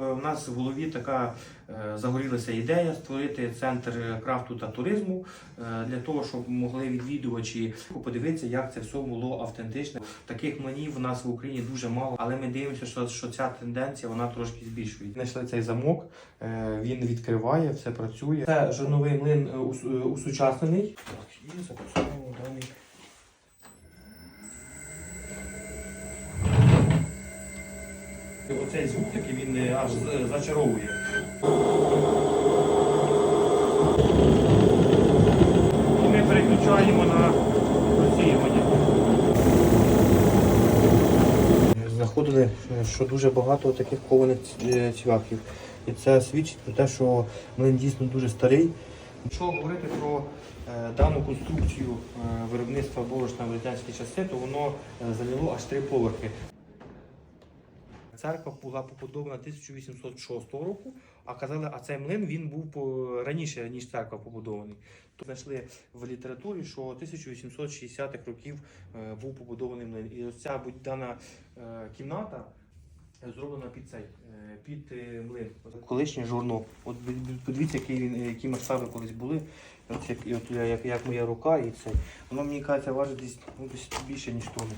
Е, У нас в голові така е, загорілася ідея створити центр крафту та туризму е, для того, щоб могли відвідувачі подивитися, як це все було автентично. Таких млинів у нас в Україні дуже мало, але ми дивимося, що, що ця тенденція вона трошки збільшується. Знайшли цей замок, е, він відкриває, все працює. Це жирновий млин е, ус- е, усучаснений. Так, і запускаємо даний. Оцей звук, який він е, аж зачаровує. І ми переключаємо на розсіювання. Знаходили, е, що дуже багато таких кованих цвяхів. І це свідчить про те, що млин дійсно дуже старий. Якщо говорити про е, дану конструкцію е, виробництва борошна в радянські часи, то воно е, зайняло аж три поверхи. Церква була побудована 1806 року, а казали, а цей млин він був раніше, ніж церква побудований. То знайшли в літературі, що 1860-х років е, був побудований млин. І ось ця дана е, кімната зроблена під цей, е, під млин. Колишнє журно. От подивіться, які, які масштаби колись були. От як, от, як, як моя рука і це. Воно мені кажеться важить десь ну, більше, ніж тонну.